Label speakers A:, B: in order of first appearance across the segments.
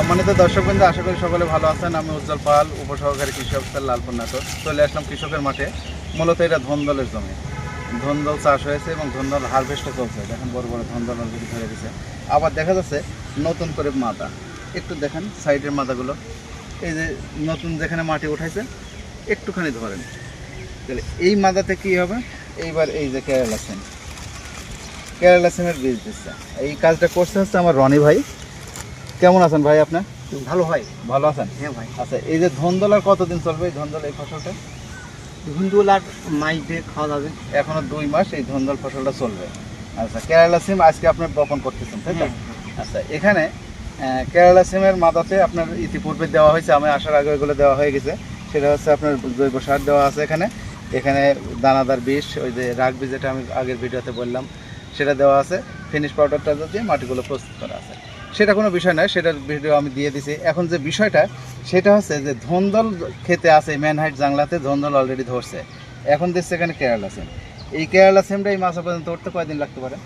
A: সম্মানিত দর্শকবৃন্দ, আশা করি সকলে ভালো আছেন। আমি উজ্জ্বল পাল, উপসহকারী কৃষি অফিসার লালপুর নাটক চলে আসলাম কৃষকের মাঠে। মূলত এটা ধন্দলের জমি। ধন্দল চাষ হয়েছে এবং ধন্দল হারভেস্টও চলছে। দেখেন বড় বড় ধন্দল অলরেডি ধরে গেছে আবার দেখা যাচ্ছে নতুন করে মাথা একটু দেখেন সাইডের মাথাগুলো এই যে নতুন যেখানে মাটি উঠাইছে, একটুখানি ধরেন। তাহলে এই মাদাতে কি হবে? এইবার এই যে কেরালা সিম কেরালা সিমের বীজ দিচ্ছে। এই কাজটা করছে হচ্ছে আমার রনি ভাই। কেমন আছেন ভাই আপনার
B: ভালো হয়
A: ভালো আছেন?
B: হ্যাঁ ভাই।
A: আচ্ছা এই যে ধন্দল আর কতদিন চলবে এই ধন্দল এই ফসলটা?
B: ধুন্দুল আর মাছ দিয়ে খাওয়া যাবে।
A: এখনও দুই মাস এই ধন্দল ফসলটা চলবে। আচ্ছা কেরালা সিম আজকে আপনি বপন করতেছেন তাই তো?
B: হ্যাঁ,
A: আচ্ছা এখানে কেরালা সিমের মাথাতে আপনার ইতিপূর্বে দেওয়া হয়েছে আমি আসার আগে ওইগুলো দেওয়া হয়ে গেছে। সেটা হচ্ছে আপনার জৈব সার দেওয়া আছে এখানে। এখানে দানাদার বিষ ওই যে রাগ বীজ যেটা আমি আগের ভিডিওতে বললাম সেটা দেওয়া আছে। ফিনিশ পাউডারটা দিয়ে মাটিগুলো প্রস্তুত করা আছে। সেটা কোনো বিষয় নয় সেটার ভিডিও আমি দিয়ে দিছি। এখন যে বিষয়টা সেটা হচ্ছে যে ধন্দল খেতে আছে ম্যানহাইট জাংলাতে ধন্দল অলরেডি ধরছে। এখন দেখছে এখানে কেরালা সিম। এই কেরালা সিমটা এই মাসা পর্যন্ত উঠতে কয়দিন লাগতে পারে।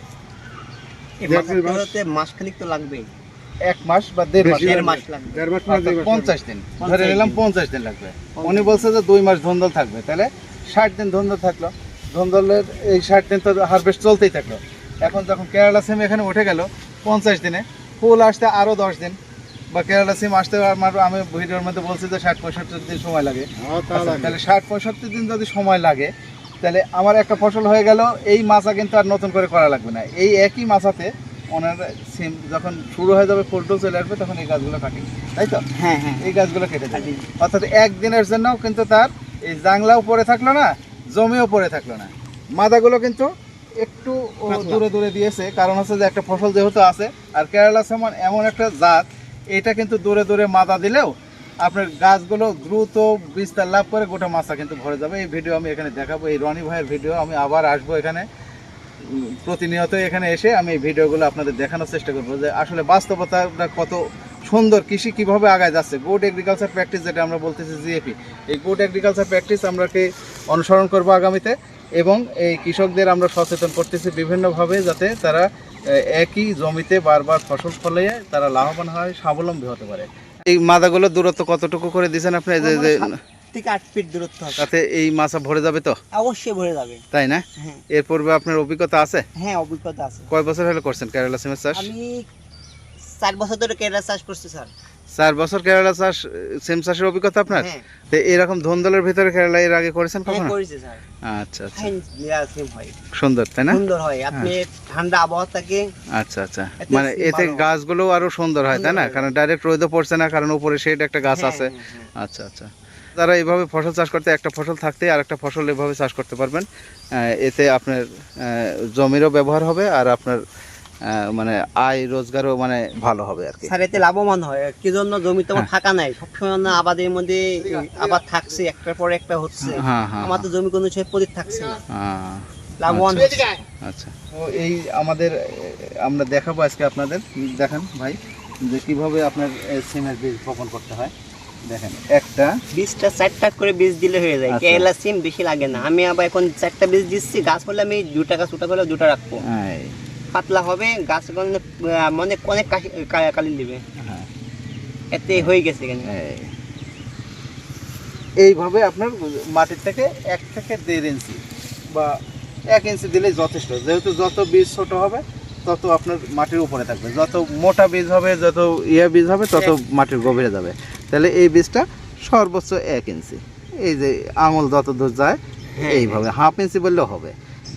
B: ধরাতে মাসখানিক তো লাগবেই।
A: এক মাস বা দেড় মাস।
B: দেড় লাগবে।
A: পঞ্চাশ দিন। ধরে নিলাম পঞ্চাশ দিন লাগবে। উনি বলছে যে দুই মাস ধন্দল থাকবে। তাহলে ষাট দিন ধন্দল থাকল। ধন্দলের এই ষাট দিন তো হারভেস্ট চলতেই থাকল। এখন যখন কেরালা সিম এখানে উঠে গেল পঞ্চাশ দিনে ফুল আসতে আরও দশ দিন। বা কেরালা সিম আসতে আমার আমি ভিডিওর মধ্যে বলছি যে ষাট পঁয়ষট্টি দিন সময় লাগে। আচ্ছা, তাহলে ষাট পঁয়ষট্টি দিন যদি সময় লাগে তাহলে আমার একটা ফসল হয়ে গেল এই মাছা কিন্তু আর নতুন করে করা লাগবে না। এই একই মাছাতে ওনার সিম যখন শুরু হয়ে যাবে ফুলটুল চলে আসবে তখন এই গাছগুলো কাটি। তাই তো?
B: হ্যাঁ হ্যাঁ।
A: এই গাছগুলো কেটে দেবে। অর্থাৎ একদিনের জন্য কিন্তু তার এই জাংলাও পড়ে থাকল না জমিও পড়ে থাকল না। মাদাগুলো কিন্তু একটু দূরে দূরে দিয়েছে। কারণ হচ্ছে যে একটা ফসল যেহেতু আছে আর কেরালা সেমন এমন একটা জাত এটা কিন্তু দূরে দূরে মাদা দিলেও আপনার গাছগুলো দ্রুত বিস্তার লাভ করে গোটা মাছা কিন্তু ভরে যাবে। এই ভিডিও আমি এখানে দেখাবো। এই রনি ভাইয়ের ভিডিও আমি আবার আসব এখানে। প্রতিনিয়ত এখানে এসে আমি এই ভিডিওগুলো আপনাদের দেখানোর চেষ্টা করব যে আসলে বাস্তবতাটা কত সুন্দর কৃষি কীভাবে আগায় যাচ্ছে? গুড এগ্রিকালচার প্র্যাকটিস যেটা আমরা বলতেছি জিএপি এই গুড এগ্রিকালচার প্র্যাকটিস আমরা কি অনুসরণ করব আগামীতে এবং এই কৃষকদের আমরা সচেতন করতেছি বিভিন্নভাবে যাতে তারা একই জমিতে বারবার ফসল ফলিয়ে তারা লাভবান হয় স্বাবলম্বী হতে পারে। এই মাদাগুলো দূরত্ব কতটুকু করে দিয়েছেন আপনি? যে
B: থেকে আট ফিট দূরত্ব হবে
A: তাতে এই মাছা ভরে যাবে তো?
B: অবশ্যই ভরে যাবে।
A: তাই না?
B: হ্যাঁ।
A: এর পূর্বে আপনার অভিজ্ঞতা আছে?
B: হ্যাঁ অভিজ্ঞতা আছে।
A: কয় বছর হলে করছেন? কেরালা সিমের চাষ?
B: আমি চার বছর ধরে কেরালা চাষ করছি স্যার।
A: চার বছর কেরালা চাষ সিম চাষের অভিজ্ঞতা আপনার?
B: হ্যাঁ।
A: তো এরকম ধন্দলের ভিতরে কেরালা এর আগে করেছেন
B: হ্যাঁ
A: কখনো?
B: করেছি স্যার।
A: আচ্ছা আচ্ছা।
B: হয়
A: সুন্দর তাই না?
B: সুন্দর হয়। আপনি ঠান্ডা আবহাওয়া থাকে
A: আচ্ছা আচ্ছা। মানে এতে গাছগুলো আরও সুন্দর হয় তাই না? কারণ ডাইরেক্ট রোদও পড়ছে না কারণ উপরে শেড একটা গাছ আছে। আচ্ছা আচ্ছা। তারা এইভাবে ফসল চাষ করতে একটা ফসল থাকতে আর একটা ফসল এভাবে চাষ করতে পারবেন। এতে আপনার জমিরও ব্যবহার হবে আর আপনার মানে আয় রোজগারও মানে ভালো হবে আর কি।
B: স্যার এতে লাভবান হয়। কি জন্য জমি তো
A: হ্যাঁ।
B: ফাঁকা নাই? সবসময় না আবাদের মধ্যে আবার থাকছে একটার পর একটা হচ্ছে।
A: হ্যাঁ হ্যাঁ
B: আমার তো জমি কোনো সময় পদিক থাকছে না। লাভবান
A: আচ্ছা তো এই আমাদের আমরা দেখাবো আজকে আপনাদের। দেখেন ভাই যে কীভাবে আপনার সিমের বীজ বপন করতে হয়। দেখেন একটা।
B: বীজটা চারটা করে বীজ দিলে হয়ে যায়।
A: আচ্ছা।
B: সিম বেশি লাগে না। আমি আবার এখন চারটা বীজ দিচ্ছি গাছ হলে আমি দুটা গাছ ওটা করলে দুটা রাখব। পাতলা হবে গাছ মানে অনেক কালি দিবে
A: হ্যাঁ,
B: এতে হয়ে গেছে এখানে।
A: এইভাবে আপনার মাটির থেকে এক থেকে দেড় ইঞ্চি বা এক ইঞ্চি দিলেই যথেষ্ট। যেহেতু যত বীজ ছোট হবে তত আপনার মাটির উপরে থাকবে। যত মোটা বীজ হবে যত ইয়ে বীজ হবে তত মাটির গভীরে যাবে। তাহলে এই বীজটা সর্বোচ্চ এক ইঞ্চি। এই যে আঙুল যত দূর যায়
B: হ্যাঁ।
A: এইভাবে হাফ ইঞ্চি বললেও হবে।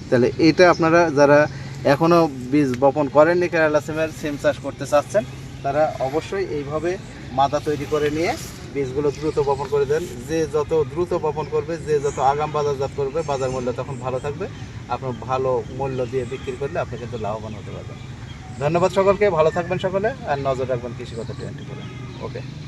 A: তাহলে এটা আপনারা যারা এখনও বীজ বপন করেননি কেরালা সিমের, সিম চাষ করতে চাচ্ছেন, তারা অবশ্যই এইভাবে মাদা তৈরি করে নিয়ে বীজগুলো দ্রুত বপন করে দেন। যে যত দ্রুত বপন করবে, যে যত আগাম বাজারজাত করবে, বাজার মূল্য তখন ভালো থাকবে। আপনার ভালো মূল্য দিয়ে বিক্রি করলে আপনি কিন্তু লাভবান হতে পারবেন। ধন্যবাদ সকলকে, ভালো থাকবেন সকলে, আর নজর রাখবেন কৃষিগত টোয়েন্টি করে। ওকে।